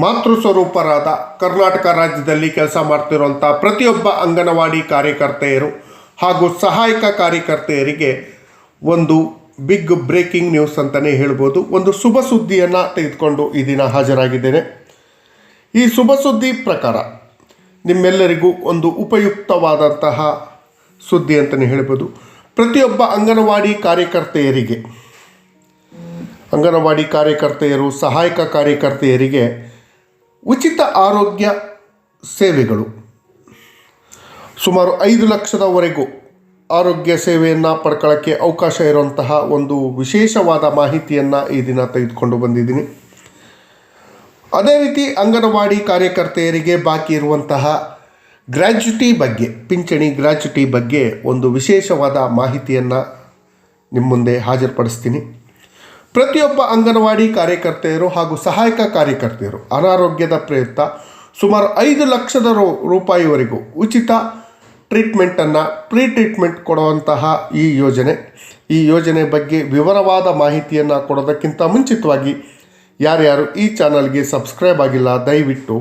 ಮಾತೃ ಸ್ವರೂಪರಾದ ಕರ್ನಾಟಕ ರಾಜ್ಯದಲ್ಲಿ ಕೆಲಸ ಮಾಡ್ತಿರುವಂಥ ಪ್ರತಿಯೊಬ್ಬ ಅಂಗನವಾಡಿ ಕಾರ್ಯಕರ್ತೆಯರು ಹಾಗೂ ಸಹಾಯಕ ಕಾರ್ಯಕರ್ತೆಯರಿಗೆ ಒಂದು ಬಿಗ್ ಬ್ರೇಕಿಂಗ್ ನ್ಯೂಸ್ ಅಂತಲೇ ಹೇಳ್ಬೋದು. ಒಂದು ಶುಭ ಸುದ್ದಿಯನ್ನು ತೆಗೆದುಕೊಂಡು ಈ ದಿನ ಹಾಜರಾಗಿದ್ದೇನೆ. ಈ ಶುಭ ಸುದ್ದಿ ಪ್ರಕಾರ ನಿಮ್ಮೆಲ್ಲರಿಗೂ ಒಂದು ಉಪಯುಕ್ತವಾದಂತಹ ಸುದ್ದಿ ಅಂತಲೇ ಹೇಳ್ಬೋದು. ಪ್ರತಿಯೊಬ್ಬ ಅಂಗನವಾಡಿ ಕಾರ್ಯಕರ್ತೆಯರಿಗೆ, ಅಂಗನವಾಡಿ ಕಾರ್ಯಕರ್ತೆಯರು, ಸಹಾಯಕ ಕಾರ್ಯಕರ್ತೆಯರಿಗೆ ಉಚಿತ ಆರೋಗ್ಯ ಸೇವೆಗಳು. ಸುಮಾರು ಐದು ಲಕ್ಷದವರೆಗೂ ಆರೋಗ್ಯ ಸೇವೆಯನ್ನು ಪಡ್ಕೊಳ್ಳೋಕ್ಕೆ ಅವಕಾಶ ಇರುವಂತಹ ಒಂದು ವಿಶೇಷವಾದ ಮಾಹಿತಿಯನ್ನು ಈ ದಿನ ತೆಗೆದುಕೊಂಡು ಬಂದಿದ್ದೀನಿ. ಅದೇ ರೀತಿ ಅಂಗನವಾಡಿ ಕಾರ್ಯಕರ್ತೆಯರಿಗೆ ಬಾಕಿ ಇರುವಂತಹ ಗ್ರ್ಯಾಚ್ಯುಟಿ ಬಗ್ಗೆ, ಪಿಂಚಣಿ ಗ್ರ್ಯಾಚ್ಯುಟಿ ಬಗ್ಗೆ ಒಂದು ವಿಶೇಷವಾದ ಮಾಹಿತಿಯನ್ನು ನಿಮ್ಮ ಮುಂದೆ ಹಾಜರುಪಡಿಸ್ತೀನಿ. ಪ್ರತಿಯೊಬ್ಬ ಅಂಗನವಾಡಿ ಕಾರ್ಯಕರ್ತೆಯರು ಹಾಗೂ ಸಹಾಯಕ ಕಾರ್ಯಕರ್ತೆಯರು ಅನಾರೋಗ್ಯದ ಪ್ರಯುಕ್ತ ಸುಮಾರು ಐದು ಲಕ್ಷದ ರೂ, ರೂಪಾಯಿವರೆಗೂ ಉಚಿತ ಟ್ರೀಟ್ಮೆಂಟನ್ನು ಪ್ರೀ ಟ್ರೀಟ್ಮೆಂಟ್ ಕೊಡುವಂತಹ ಈ ಯೋಜನೆ. ಈ ಯೋಜನೆ ಬಗ್ಗೆ ವಿವರವಾದ ಮಾಹಿತಿಯನ್ನು ಕೊಡೋದಕ್ಕಿಂತ ಮುಂಚಿತವಾಗಿ ಯಾರ್ಯಾರು ಈ ಚಾನಲ್ಗೆ ಸಬ್ಸ್ಕ್ರೈಬ್ ಆಗಿಲ್ಲ, ದಯವಿಟ್ಟು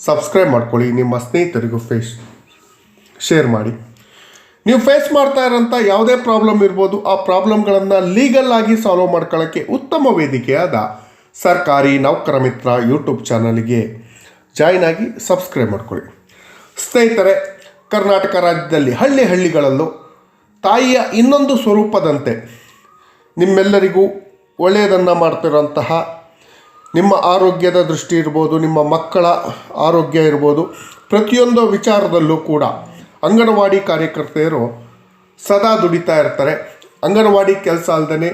ಸಬ್ಸ್ಕ್ರೈಬ್ ಮಾಡ್ಕೊಳ್ಳಿ. ನಿಮ್ಮ ಸ್ನೇಹಿತರಿಗೂ ಫೇಸ್, ಶೇರ್ ಮಾಡಿ. ನೀವು ಫೇಸ್ ಮಾಡ್ತಾ ಇರೋಂಥ ಯಾವುದೇ ಪ್ರಾಬ್ಲಮ್ ಇರ್ಬೋದು, ಆ ಪ್ರಾಬ್ಲಮ್ಗಳನ್ನು ಲೀಗಲ್ ಆಗಿ ಸಾಲ್ವ್ ಮಾಡ್ಕೊಳ್ಳೋಕ್ಕೆ ಉತ್ತಮ ವೇದಿಕೆಯಾದ ಸರ್ಕಾರಿ ನೌಕರ ಮಿತ್ರ ಯೂಟ್ಯೂಬ್ ಚಾನಲ್ಗೆ ಜಾಯ್ನ್ ಆಗಿ ಸಬ್ಸ್ಕ್ರೈಬ್ ಮಾಡ್ಕೊಳ್ಳಿ. ಸ್ನೇಹಿತರೆ, ಕರ್ನಾಟಕ ರಾಜ್ಯದಲ್ಲಿ ಹಳ್ಳಿ ಹಳ್ಳಿಗಳಲ್ಲೂ ತಾಯಿಯ ಇನ್ನೊಂದು ಸ್ವರೂಪದಂತೆ ನಿಮ್ಮೆಲ್ಲರಿಗೂ ಒಳ್ಳೆಯದನ್ನು ಮಾಡ್ತಿರೋಂತಹ ನಿಮ್ಮ ಆರೋಗ್ಯದ ದೃಷ್ಟಿ ಇರ್ಬೋದು, ನಿಮ್ಮ ಮಕ್ಕಳ ಆರೋಗ್ಯ ಇರ್ಬೋದು, ಪ್ರತಿಯೊಂದು ವಿಚಾರದಲ್ಲೂ ಕೂಡ ಅಂಗನವಾಡಿ ಕಾರ್ಯಕರ್ತೆಯರು ಸದಾ ದುಡಿತಾ ಇರ್ತಾರೆ. ಅಂಗನವಾಡಿ ಕೆಲಸ ಅಲ್ಲದೆ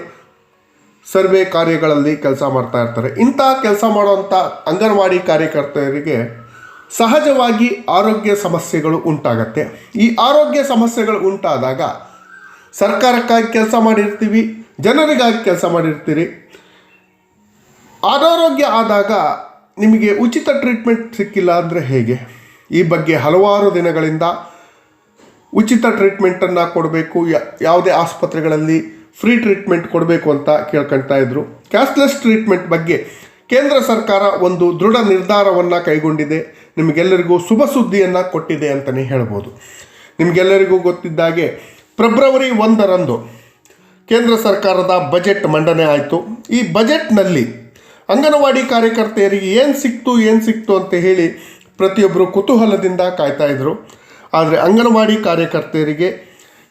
ಸರ್ವೆ ಕಾರ್ಯಗಳಲ್ಲಿ ಕೆಲಸ ಮಾಡ್ತಾ ಇರ್ತಾರೆ. ಇಂಥ ಕೆಲಸ ಮಾಡುವಂಥ ಅಂಗನವಾಡಿ ಕಾರ್ಯಕರ್ತೆಯರಿಗೆ ಸಹಜವಾಗಿ ಆರೋಗ್ಯ ಸಮಸ್ಯೆಗಳು ಉಂಟಾಗತ್ತೆ. ಈ ಆರೋಗ್ಯ ಸಮಸ್ಯೆಗಳು ಉಂಟಾದಾಗ ಸರ್ಕಾರಕ್ಕಾಗಿ ಕೆಲಸ ಮಾಡಿರ್ತೀವಿ, ಜನರಿಗಾಗಿ ಕೆಲಸ ಮಾಡಿರ್ತೀರಿ. ಅನಾರೋಗ್ಯ ಆದಾಗ ನಿಮಗೆ ಉಚಿತ ಟ್ರೀಟ್ಮೆಂಟ್ ಸಿಕ್ಕಿಲ್ಲ ಅಂದರೆ ಹೇಗೆ? ಈ ಬಗ್ಗೆ ಹಲವಾರು ದಿನಗಳಿಂದ ಉಚಿತ ಟ್ರೀಟ್ಮೆಂಟನ್ನು ಕೊಡಬೇಕು ಯಾವುದೇ ಆಸ್ಪತ್ರೆಗಳಲ್ಲಿ ಫ್ರೀ ಟ್ರೀಟ್ಮೆಂಟ್ ಕೊಡಬೇಕು ಅಂತ ಕೇಳ್ಕೊಳ್ತಾ ಇದ್ರು. ಕ್ಯಾಶ್ಲೆಸ್ ಟ್ರೀಟ್ಮೆಂಟ್ ಬಗ್ಗೆ ಕೇಂದ್ರ ಸರ್ಕಾರ ಒಂದು ದೃಢ ನಿರ್ಧಾರವನ್ನು ಕೈಗೊಂಡಿದೆ. ನಿಮಗೆಲ್ಲರಿಗೂ ಶುಭ ಸುದ್ದಿಯನ್ನು ಕೊಟ್ಟಿದೆ ಅಂತಲೇ ಹೇಳ್ಬೋದು. ನಿಮಗೆಲ್ಲರಿಗೂ ಗೊತ್ತಿದ್ದಾಗೆ ಫೆಬ್ರವರಿ ಒಂದರಂದು ಕೇಂದ್ರ ಸರ್ಕಾರದ ಬಜೆಟ್ ಮಂಡನೆ ಆಯಿತು. ಈ ಬಜೆಟ್ನಲ್ಲಿ ಅಂಗನವಾಡಿ ಕಾರ್ಯಕರ್ತೆಯರಿಗೆ ಏನು ಸಿಕ್ತು ಏನು ಸಿಕ್ತು ಅಂತ ಹೇಳಿ ಪ್ರತಿಯೊಬ್ಬರು ಕುತೂಹಲದಿಂದ ಕಾಯ್ತಾ ಇದ್ರು. ಆದರೆ ಅಂಗನವಾಡಿ ಕಾರ್ಯಕರ್ತೆಯರಿಗೆ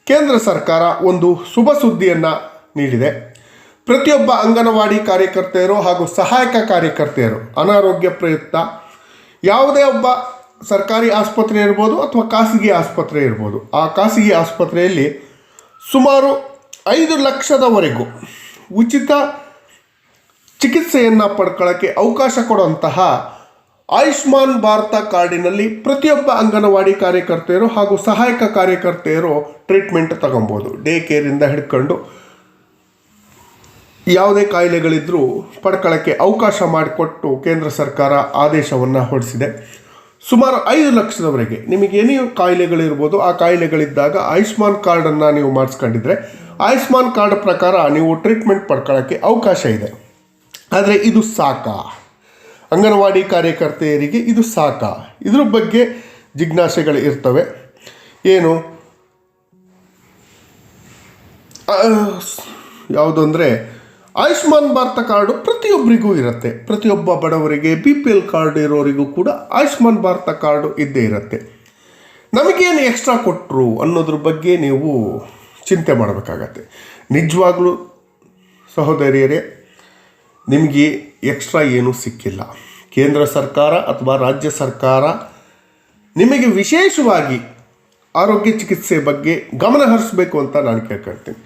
ಕೇಂದ್ರ ಸರ್ಕಾರ ಒಂದು ಶುಭ ಸುದ್ದಿಯನ್ನು ನೀಡಿದೆ. ಪ್ರತಿಯೊಬ್ಬ ಅಂಗನವಾಡಿ ಕಾರ್ಯಕರ್ತೆಯರು ಹಾಗೂ ಸಹಾಯಕ ಕಾರ್ಯಕರ್ತೆಯರು ಅನಾರೋಗ್ಯ ಪ್ರಯುಕ್ತ ಯಾವುದೇ ಒಬ್ಬ ಸರ್ಕಾರಿ ಆಸ್ಪತ್ರೆ ಇರ್ಬೋದು ಅಥವಾ ಖಾಸಗಿ ಆಸ್ಪತ್ರೆ ಇರ್ಬೋದು, ಆ ಖಾಸಗಿ ಆಸ್ಪತ್ರೆಯಲ್ಲಿ ಸುಮಾರು ಐದು ಲಕ್ಷದವರೆಗೂ ಉಚಿತ ಚಿಕಿತ್ಸೆಯನ್ನು ಪಡ್ಕೊಳ್ಳೋಕ್ಕೆ ಅವಕಾಶ ಕೊಡುವಂತಹ ಆಯುಷ್ಮಾನ್ ಭಾರತ ಕಾರ್ಡಿನಲ್ಲಿ ಪ್ರತಿಯೊಬ್ಬ ಅಂಗನವಾಡಿ ಕಾರ್ಯಕರ್ತೆಯರು ಹಾಗೂ ಸಹಾಯಕ ಕಾರ್ಯಕರ್ತೆಯರು ಟ್ರೀಟ್ಮೆಂಟ್ ತಗೊಬೋದು ಡೇ ಕೇರಿಂದ ಹಿಡ್ಕೊಂಡು ಯಾವುದೇ ಕಾಯಿಲೆಗಳಿದ್ದರೂ ಪಡ್ಕೊಳ್ಳೋಕ್ಕೆ ಅವಕಾಶ ಮಾಡಿಕೊಟ್ಟು ಕೇಂದ್ರ ಸರ್ಕಾರ ಆದೇಶವನ್ನು ಹೊರಡಿಸಿದೆ. ಸುಮಾರು ಐದು ಲಕ್ಷದವರೆಗೆ ನಿಮಗೆ ಏನೇ ಕಾಯಿಲೆಗಳಿರ್ಬೋದು, ಆ ಕಾಯಿಲೆಗಳಿದ್ದಾಗ ಆಯುಷ್ಮಾನ್ ಕಾರ್ಡನ್ನು ನೀವು ಮಾಡಿಸ್ಕೊಂಡಿದ್ರೆ, ಆಯುಷ್ಮಾನ್ ಕಾರ್ಡ್ ಪ್ರಕಾರ ನೀವು ಟ್ರೀಟ್ಮೆಂಟ್ ಪಡ್ಕೊಳ್ಳೋಕ್ಕೆ ಅವಕಾಶ ಇದೆ. ಆದರೆ ಇದು ಸಾಕಾ? ಅಂಗನವಾಡಿ ಕಾರ್ಯಕರ್ತೆಯರಿಗೆ ಇದು ಸಾಕಾ ಇದ್ರ ಬಗ್ಗೆ ಜಿಜ್ಞಾಸೆಗಳು ಇರ್ತವೆ. ಏನು? ಯಾವುದು ಅಂದರೆ ಆಯುಷ್ಮಾನ್ ಭಾರತ ಕಾರ್ಡು ಪ್ರತಿಯೊಬ್ಬರಿಗೂ ಇರುತ್ತೆ. ಪ್ರತಿಯೊಬ್ಬ ಬಡವರಿಗೆ ಬಿ ಪಿ ಎಲ್ ಕಾರ್ಡ್ ಇರೋರಿಗೂ ಕೂಡ ಆಯುಷ್ಮಾನ್ ಭಾರತ ಕಾರ್ಡು ಇದ್ದೇ ಇರುತ್ತೆ. ನಮಗೇನು ಎಕ್ಸ್ಟ್ರಾ ಕೊಟ್ಟರು ಅನ್ನೋದ್ರ ಬಗ್ಗೆ ನೀವು ಚಿಂತೆ ಮಾಡಬೇಕಾಗತ್ತೆ. ನಿಜವಾಗ್ಲೂ ಸಹೋದರಿಯರೇ ನಿಮಗೆ ಎಕ್ಸ್ಟ್ರಾ ಏನೂ ಸಿಕ್ಕಿಲ್ಲ. ಕೇಂದ್ರ ಸರ್ಕಾರ ಅಥವಾ ರಾಜ್ಯ ಸರ್ಕಾರ ನಿಮಗೆ ವಿಶೇಷವಾಗಿ ಆರೋಗ್ಯ ಚಿಕಿತ್ಸೆ ಬಗ್ಗೆ ಗಮನ ಹರಿಸಬೇಕು ಅಂತ ನಾನು ಕೇಳ್ಕೊಳ್ತೀನಿ.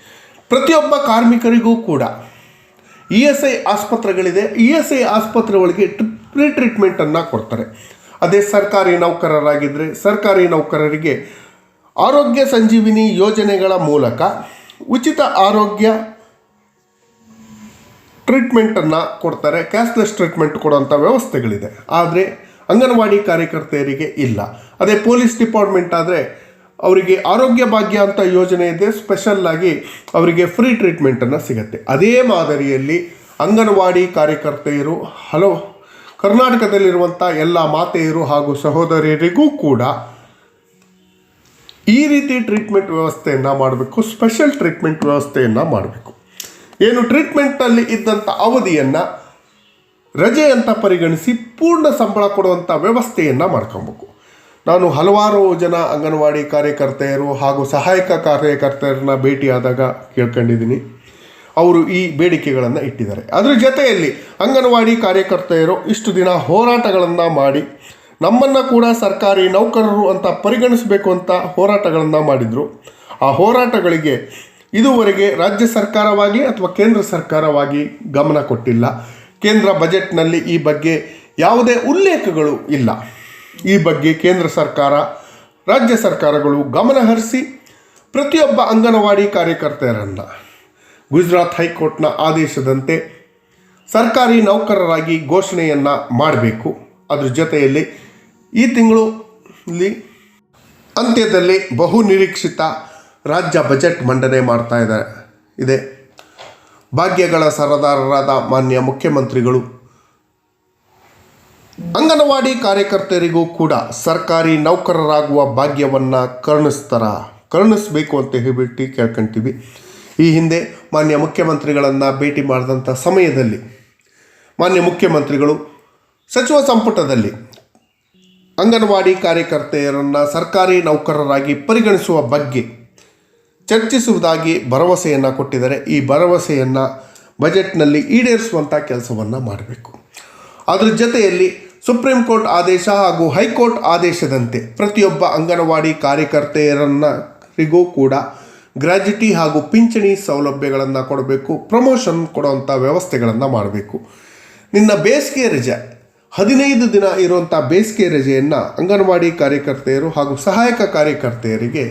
ಪ್ರತಿಯೊಬ್ಬ ಕಾರ್ಮಿಕರಿಗೂ ಕೂಡ ಇ ಎಸ್ ಐ ಆಸ್ಪತ್ರೆಗಳಿದೆ. ಇ ಎಸ್ ಐ ಆಸ್ಪತ್ರೆ ಒಳಗೆ ಪ್ರೀ ಟ್ರೀಟ್ಮೆಂಟನ್ನು ಕೊಡ್ತಾರೆ. ಅದೇ ಸರ್ಕಾರಿ ನೌಕರರಾಗಿದ್ದರೆ ಸರ್ಕಾರಿ ನೌಕರರಿಗೆ ಆರೋಗ್ಯ ಸಂಜೀವಿನಿ ಯೋಜನೆಗಳ ಮೂಲಕ ಉಚಿತ ಆರೋಗ್ಯ ಟ್ರೀಟ್ಮೆಂಟನ್ನು ಕೊಡ್ತಾರೆ ಕ್ಯಾಶ್ಲೆಸ್ ಟ್ರೀಟ್ಮೆಂಟ್ ಕೊಡುವಂಥ ವ್ಯವಸ್ಥೆಗಳಿದೆ. ಆದರೆ ಅಂಗನವಾಡಿ ಕಾರ್ಯಕರ್ತೆಯರಿಗೆ ಇಲ್ಲ. ಅದೇ ಪೊಲೀಸ್ ಡಿಪಾರ್ಟ್ಮೆಂಟ್ ಆದರೆ ಅವರಿಗೆ ಆರೋಗ್ಯ ಭಾಗ್ಯ ಅಂತ ಯೋಜನೆ ಇದೆ ಸ್ಪೆಷಲ್ ಆಗಿ ಅವರಿಗೆ ಫ್ರೀ ಟ್ರೀಟ್ಮೆಂಟನ್ನು ಸಿಗುತ್ತೆ. ಅದೇ ಮಾದರಿಯಲ್ಲಿ ಅಂಗನವಾಡಿ ಕಾರ್ಯಕರ್ತೆಯರು, ಹಲೋ ಕರ್ನಾಟಕದಲ್ಲಿರುವಂಥ ಎಲ್ಲ ಮಾತೆಯರು ಹಾಗೂ ಸಹೋದರಿಯರಿಗೂ ಕೂಡ ಈ ರೀತಿ ಟ್ರೀಟ್ಮೆಂಟ್ ವ್ಯವಸ್ಥೆಯನ್ನು ಮಾಡಬೇಕು ಸ್ಪೆಷಲ್ ಟ್ರೀಟ್ಮೆಂಟ್ ವ್ಯವಸ್ಥೆಯನ್ನು ಮಾಡಬೇಕು. ಏನು ಟ್ರೀಟ್ಮೆಂಟ್ನಲ್ಲಿ ಇದ್ದಂಥ ಅವಧಿಯನ್ನು ರಜೆ ಅಂತ ಪರಿಗಣಿಸಿ ಪೂರ್ಣ ಸಂಬಳ ಕೊಡುವಂಥ ವ್ಯವಸ್ಥೆಯನ್ನು ಮಾಡ್ಕೊಬೇಕು. ನಾನು ಹಲವಾರು ಜನ ಅಂಗನವಾಡಿ ಕಾರ್ಯಕರ್ತೆಯರು ಹಾಗೂ ಸಹಾಯಕ ಕಾರ್ಯಕರ್ತೆಯರನ್ನ ಭೇಟಿಯಾದಾಗ ಕೇಳ್ಕೊಂಡಿದ್ದೀನಿ. ಅವರು ಈ ಬೇಡಿಕೆಗಳನ್ನು ಇಟ್ಟಿದ್ದಾರೆ. ಅದರ ಜೊತೆಯಲ್ಲಿ ಅಂಗನವಾಡಿ ಕಾರ್ಯಕರ್ತೆಯರು ಇಷ್ಟು ದಿನ ಹೋರಾಟಗಳನ್ನು ಮಾಡಿ ನಮ್ಮನ್ನು ಕೂಡ ಸರ್ಕಾರಿ ನೌಕರರು ಅಂತ ಪರಿಗಣಿಸಬೇಕು ಅಂತ ಹೋರಾಟಗಳನ್ನು ಮಾಡಿದರು. ಆ ಹೋರಾಟಗಳಿಗೆ ಇದುವರೆಗೆ ರಾಜ್ಯ ಸರ್ಕಾರವಾಗಿ ಅಥವಾ ಕೇಂದ್ರ ಸರ್ಕಾರವಾಗಿ ಗಮನ ಕೊಟ್ಟಿಲ್ಲ. ಕೇಂದ್ರ ಬಜೆಟ್ನಲ್ಲಿ ಈ ಬಗ್ಗೆ ಯಾವುದೇ ಉಲ್ಲೇಖಗಳು ಇಲ್ಲ. ಈ ಬಗ್ಗೆ ಕೇಂದ್ರ ಸರ್ಕಾರ, ರಾಜ್ಯ ಸರ್ಕಾರಗಳು ಗಮನ ಹರಿಸಿ ಪ್ರತಿಯೊಬ್ಬ ಅಂಗನವಾಡಿ ಕಾರ್ಯಕರ್ತೆಯರನ್ನು, ಗುಜರಾತ್ ಹೈಕೋರ್ಟ್ನ ಆದೇಶದಂತೆ ಸರ್ಕಾರಿ ನೌಕರರಾಗಿ ಘೋಷಣೆಯನ್ನು ಮಾಡಬೇಕು. ಅದ್ರ ಜೊತೆಯಲ್ಲಿ ಈ ತಿಂಗಳು ಅಂತ್ಯದಲ್ಲಿ ಬಹು ನಿರೀಕ್ಷಿತ ರಾಜ್ಯ ಬಜೆಟ್ ಮಂಡನೆ ಮಾಡ್ತಾ ಇದ್ದಾರೆ ಇದೆ. ಭಾಗ್ಯಗಳ ಸರದಾರರಾದ ಮಾನ್ಯ ಮುಖ್ಯಮಂತ್ರಿಗಳು. ಅಂಗನವಾಡಿ ಕಾರ್ಯಕರ್ತರಿಗೂ ಕೂಡ ಸರ್ಕಾರಿ ನೌಕರರಾಗುವ ಭಾಗ್ಯವನ್ನು ಕರುಣಿಸ್ತಾರ? ಕರುಣಿಸ್ಬೇಕು ಅಂತ ಹೇಳಿಬಿಟ್ಟು ಕೇಳ್ಕೊಂತೀವಿ. ಈ ಹಿಂದೆ ಮಾನ್ಯ ಮುಖ್ಯಮಂತ್ರಿಗಳನ್ನು ಭೇಟಿ ಮಾಡಿದಂಥ ಸಮಯದಲ್ಲಿ ಮಾನ್ಯ ಮುಖ್ಯಮಂತ್ರಿಗಳು ಸಚಿವ ಸಂಪುಟದಲ್ಲಿ ಅಂಗನವಾಡಿ ಕಾರ್ಯಕರ್ತೆಯರನ್ನು ಸರ್ಕಾರಿ ನೌಕರರಾಗಿ ಪರಿಗಣಿಸುವ ಬಗ್ಗೆ ಚರ್ಚಿಸುವುದಾಗಿ ಭರವಸೆಯನ್ನು ಕೊಟ್ಟಿದ್ದಾರೆ. ಈ ಭರವಸೆಯನ್ನು ಬಜೆಟ್ನಲ್ಲಿ ಈಡೇರಿಸುವಂಥ ಕೆಲಸವನ್ನು ಮಾಡಬೇಕು. ಅದರ ಜೊತೆಯಲ್ಲಿ ಸುಪ್ರೀಂ ಕೋರ್ಟ್ ಆದೇಶ ಹಾಗೂ ಹೈಕೋರ್ಟ್ ಆದೇಶದಂತೆ ಪ್ರತಿಯೊಬ್ಬ ಅಂಗನವಾಡಿ ಕಾರ್ಯಕರ್ತೆಯರನ್ನರಿಗೂ ಕೂಡ ಗ್ರ್ಯಾಜುಟಿ ಹಾಗೂ ಪಿಂಚಣಿ ಸೌಲಭ್ಯಗಳನ್ನು ಕೊಡಬೇಕು. ಪ್ರಮೋಷನ್ ಕೊಡುವಂಥ ವ್ಯವಸ್ಥೆಗಳನ್ನು ಮಾಡಬೇಕು. ನಿನ್ನ ಬೇಸಿಗೆ ರಜೆ, ಹದಿನೈದು ದಿನ ಇರುವಂಥ ಬೇಸಿಗೆ ರಜೆಯನ್ನು ಅಂಗನವಾಡಿ ಕಾರ್ಯಕರ್ತೆಯರು ಹಾಗೂ ಸಹಾಯಕ ಕಾರ್ಯಕರ್ತೆಯರಿಗೆ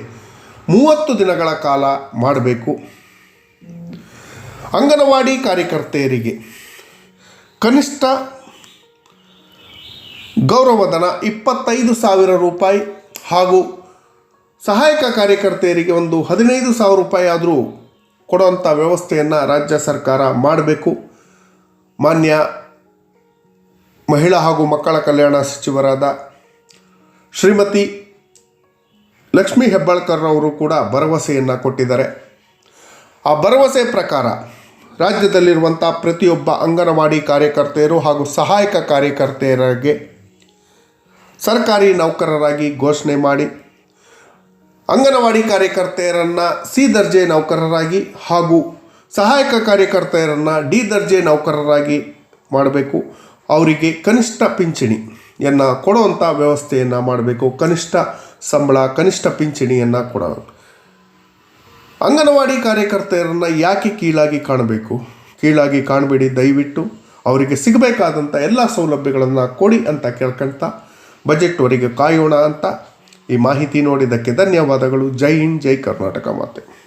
ಮೂವತ್ತು ದಿನಗಳ ಕಾಲ ಮಾಡಬೇಕು. ಅಂಗನವಾಡಿ ಕಾರ್ಯಕರ್ತೆಯರಿಗೆ ಕನಿಷ್ಠ ಗೌರವಧನ ಇಪ್ಪತ್ತೈದು ಸಾವಿರ ರೂಪಾಯಿ ಹಾಗೂ ಸಹಾಯಕ ಕಾರ್ಯಕರ್ತೆಯರಿಗೆ ಒಂದು ಹದಿನೈದು ಸಾವಿರ ರೂಪಾಯಿ ಆದರೂ ಕೊಡುವಂಥ ವ್ಯವಸ್ಥೆಯನ್ನು ರಾಜ್ಯ ಸರ್ಕಾರ ಮಾಡಬೇಕು. ಮಾನ್ಯ ಮಹಿಳಾ ಹಾಗೂ ಮಕ್ಕಳ ಕಲ್ಯಾಣ ಸಚಿವರಾದ ಶ್ರೀಮತಿ ಲಕ್ಷ್ಮೀ ಹೆಬ್ಬಾಳ್ಕರ್ ಅವರು ಕೂಡ ಭರವಸೆಯನ್ನು ಕೊಟ್ಟಿದ್ದಾರೆ. ಆ ಭರವಸೆ ಪ್ರಕಾರ ರಾಜ್ಯದಲ್ಲಿರುವಂಥ ಪ್ರತಿಯೊಬ್ಬ ಅಂಗನವಾಡಿ ಕಾರ್ಯಕರ್ತೆಯರು ಹಾಗೂ ಸಹಾಯಕ ಕಾರ್ಯಕರ್ತೆಯರಿಗೆ ಸರ್ಕಾರಿ ನೌಕರರಾಗಿ ಘೋಷಣೆ ಮಾಡಿ, ಅಂಗನವಾಡಿ ಕಾರ್ಯಕರ್ತೆಯರನ್ನು ಸಿ ದರ್ಜೆ ನೌಕರರಾಗಿ ಹಾಗೂ ಸಹಾಯಕ ಕಾರ್ಯಕರ್ತೆಯರನ್ನು ಡಿ ದರ್ಜೆ ನೌಕರರಾಗಿ ಮಾಡಬೇಕು. ಅವರಿಗೆ ಕನಿಷ್ಠ ಪಿಂಚಣಿಯನ್ನು ಕೊಡುವಂಥ ವ್ಯವಸ್ಥೆಯನ್ನು ಮಾಡಬೇಕು. ಕನಿಷ್ಠ ಸಂಬಳ ಕನಿಷ್ಠ ಪಿಂಚಣಿಯನ್ನು ಕೊಡ ಅಂಗನವಾಡಿ ಕಾರ್ಯಕರ್ತೆಯರನ್ನು ಯಾಕೆ ಕೀಳಾಗಿ ಕಾಣಬೇಕು? ಕೀಳಾಗಿ ಕಾಣಬೇಡಿ, ದಯವಿಟ್ಟು. ಅವರಿಗೆ ಸಿಗಬೇಕಾದಂಥ ಎಲ್ಲ ಸೌಲಭ್ಯಗಳನ್ನು ಕೊಡಿ ಅಂತ ಕೇಳ್ಕೊಂತ ಬಜೆಟ್ವರೆಗೆ ಕಾಯೋಣ ಅಂತ ಈ ಮಾಹಿತಿ ನೋಡಿದ್ದಕ್ಕೆ ಧನ್ಯವಾದಗಳು. ಜೈ ಹಿಂದ್, ಜೈ ಕರ್ನಾಟಕ ಮಾತೆ.